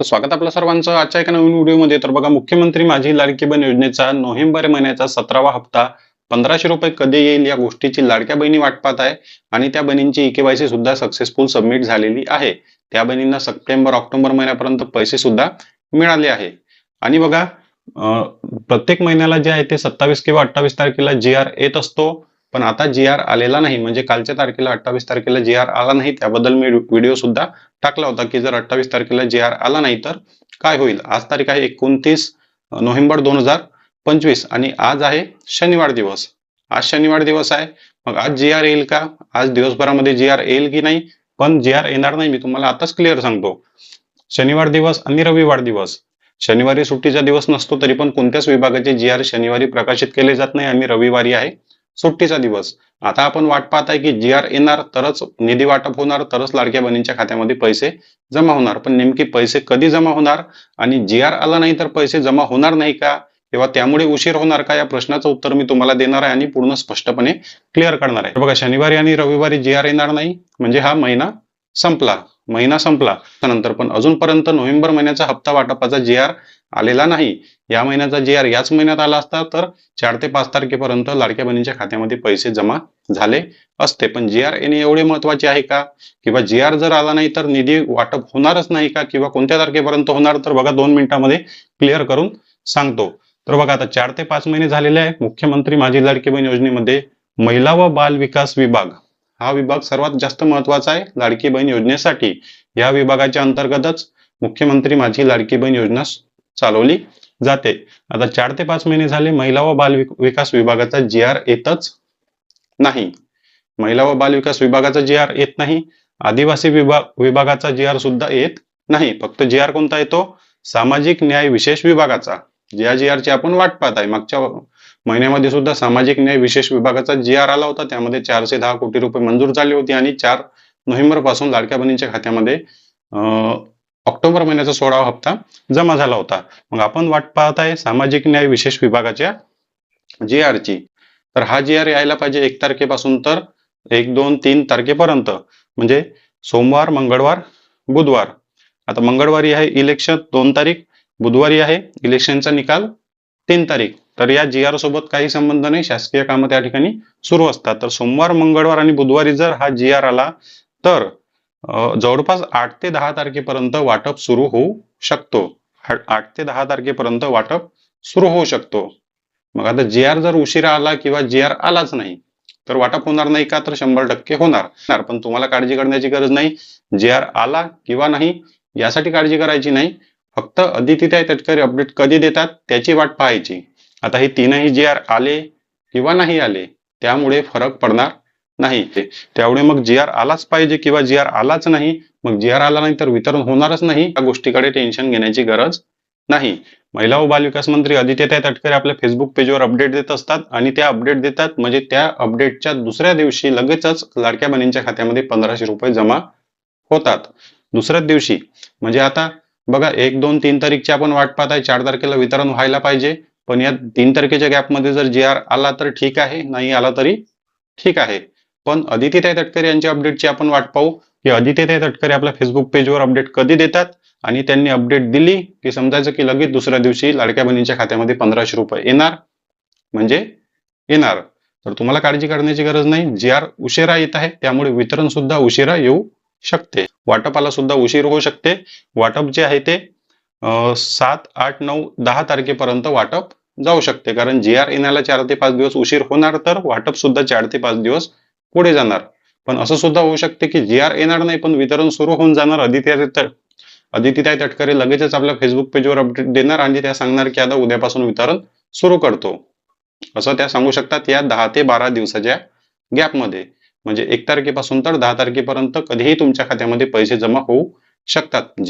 तर स्वागत आपल्या सर्वांचं आजच्या एका नवीन व्हिडिओमध्ये. तर बघा मुख्यमंत्री माझी लाडकी बहीण योजनेचा नोव्हेंबर महिन्याचा सतरावा हप्ता पंधराशे रुपये कधी येईल या गोष्टीची लाडक्या बहिणी वाट पाहत आहे आणि त्या बहिणींची केवायसी सुद्धा सक्सेसफुल सबमिट झालेली आहे. त्या बहिणींना सप्टेंबर ऑक्टोबर महिन्यापर्यंत पैसे सुद्धा मिळाले आहे. आणि बघा प्रत्येक महिन्याला जे आहे ते सत्तावीस किंवा अठ्ठावीस तारखेला जी आर येत असतो. पण आता जी आर आलेला नाही. म्हणजे कालच्या तारखेला अठ्ठावीस तारखेला जी आर आला नाही. त्याबद्दल मी व्हिडिओ सुद्धा टाकला होता की जर अठ्ठावीस तारखेला जी आर आला नाही तर काय होईल? आज तारीख आहे एकोणतीस नोव्हेंबर दोन हजार पंचवीस आणि आज आहे शनिवार दिवस. आज शनिवार दिवस आहे. मग आज जी आर येईल का? आज दिवसभरामध्ये जी आर येईल की नाही? पण जी आर येणार नाही. मी तुम्हाला आताच क्लिअर सांगतो. शनिवार दिवस आणि रविवार दिवस. शनिवारी सुट्टीचा दिवस नसतो तरी पण कोणत्याच विभागाचे जी आर शनिवारी प्रकाशित केले जात नाही आणि रविवारी आहे. सुट्टीचा दिवस. आता आपण वाट पाहत आहे की जी आर येणार तरच निधी वाटप होणार तरच लाडक्या बहिणींच्या खात्यामध्ये पैसे जमा होणार. पण नेमके पैसे कधी जमा होणार आणि जी आर आला नाही तर पैसे जमा होणार नाही का? किंवा त्यामुळे उशीर होणार का? या प्रश्नाचं उत्तर मी तुम्हाला देणार आहे आणि पूर्ण स्पष्टपणे क्लिअर करणार आहे. बघा शनिवारी आणि रविवारी जी आर येणार नाही. म्हणजे हा महिना संपला. महिना संपला. त्यानंतर पण अजूनपर्यंत नोव्हेंबर महिन्याचा हप्ता वाटपाचा जी आर आलेला नाही. या महिन्याचा जी आर याच महिन्यात आला असता तर चार ते पाच तारखेपर्यंत लाडक्या बहिणीच्या खात्यामध्ये पैसे जमा झाले असते. पण जी आर येणे एवढे महत्त्वाचे आहे का? किंवा जी आर जर आला नाही तर निधी वाटप होणारच नाही का? किंवा कोणत्या तारखेपर्यंत होणार? तर बघा दोन मिनिटांमध्ये क्लिअर करून सांगतो. तर बघा आता चार ते पाच महिने झालेले आहे. मुख्यमंत्री माझी लाडकी बहीण योजनेमध्ये महिला व बाल विकास विभाग हा विभाग सर्वात जास्त महत्त्वाचा आहे लाडकी बहीण योजनेसाठी. या विभागाच्या अंतर्गतच मुख्यमंत्री माझी लाडकी बहीण योजना चालवली जाते. आता चार ते पाच महिने झाले महिला व बाल विकास विभागाचा जी आर येतच नाही. महिला व बाल विकास विभागाचा जी आर येत नाही. आदिवासी विभाग विभागाचा जी आर सुद्धा येत नाही. फक्त जी आर कोणता येतो? सामाजिक न्याय विशेष विभागाचा. ज्या जी आरची आपण वाट पाहत आहे मागच्या महिन्यामध्ये सुद्धा सामाजिक न्याय विशेष विभागाचा जी आर आला होता. त्यामध्ये चारशे दहा कोटी रुपये मंजूर झाले होते आणि चार नोव्हेंबरपासून लाडक्या बहिणींच्या खात्यामध्ये ऑक्टोबर महिन्याचा सोळावा हप्ता जमा झाला होता. मग आपण वाट पाहत आहे सामाजिक न्याय विशेष विभागाच्या जी आर ची. तर हा जी आर यायला पाहिजे एक तारखेपासून तर एक दोन तीन तारखेपर्यंत. म्हणजे सोमवार मंगळवार बुधवार. आता मंगळवारी आहे इलेक्शन दोन तारीख. बुधवारी आहे इलेक्शनचा निकाल तीन तारीख. तर या जी आर सोबत काही संबंध नाही. शासकीय कामं त्या ठिकाणी सुरू असतात. तर सोमवार मंगळवार आणि बुधवारी जर हा जी आर आला तर जवळपास आठ ते दहा तारखेपर्यंत वाटप सुरू होऊ शकतो. आठ ते दहा तारखेपर्यंत वाटप सुरू होऊ शकतो. मग आता जी आर जर उशिरा आला किंवा जी आर आलाच नाही तर वाटप होणार नाही का? तर शंभर टक्के होणार. पण तुम्हाला काळजी करण्याची गरज नाही. जी आर आला किंवा नाही यासाठी काळजी करायची नाही. फक्त अदिती तटकरी अपडेट कधी देतात त्याची वाट पाहायची. आता हे तीनही जे आर आले किंवा नाही आले त्यामुळे फरक पडणार नाही. ते त्यामुळे मग जी आर आलाच पाहिजे किंवा जी आर आलाच नाही मग जी आर आला नाही तर वितरण होणारच नाही. या गोष्टीकडे टेन्शन घेण्याची गरज नाही. महिला व बालविकास मंत्री आदित्यताई तटकरे आपल्या फेसबुक पेजवर अपडेट देत असतात आणि त्या अपडेट देतात म्हणजे त्या अपडेटच्या दुसऱ्या दिवशी लगेचच लाडक्या बहिणींच्या खात्यामध्ये पंधराशे रुपये जमा होतात. दुसऱ्याच दिवशी म्हणजे आता बघा एक दोन तीन तारीखची आपण वाट पाहत आहे चार तारखेला वितरण व्हायला पाहिजे. पण या तीन तारखेच्या गॅपमध्ये जर जी आर आला तर ठीक आहे नाही आला तरी ठीक आहे. पण आदित्यताई तटकरे यांच्या अपडेटची आपण वाट पाहू. की अदितीताई तटकरे आपल्या फेसबुक पेजवर अपडेट कधी देतात आणि त्यांनी अपडेट दिली की समजायचं की लगेच दुसऱ्या दिवशी लाडक्या बहिणीच्या खात्यामध्ये पंधराशे रुपये येणार. म्हणजे येणार. तर तुम्हाला काळजी करण्याची गरज नाही. जी आर उशिरा येत आहे. त्यामुळे वितरण सुद्धा उशिरा येऊ शकते. वाटपाला सुद्धा उशीर होऊ शकते. वाटप जे आहे ते सात आठ नऊ दहा तारखेपर्यंत वाटप जाऊ शकते. कारण जी आर येण्याला चार ते पाच दिवस उशीर होणार तर वाटप सुद्धा चार ते पाच दिवस पुढे जाणार. पण असं सुद्धा होऊ शकते की जी आर येणार नाही पण वितरण सुरू होऊन जाणार. आदित्य अदितीताई तटकरे लगेचच आपल्या फेसबुक पेजवर अपडेट देणार आणि त्या सांगणार की आता उद्यापासून वितरण सुरू करतो. असं त्या सांगू शकतात या दहा ते बारा दिवसाच्या गॅपमध्ये. म्हणजे एक तारखेपासून तर दहा तारखेपर्यंत कधीही तुमच्या खात्यामध्ये पैसे जमा होऊ शकतात.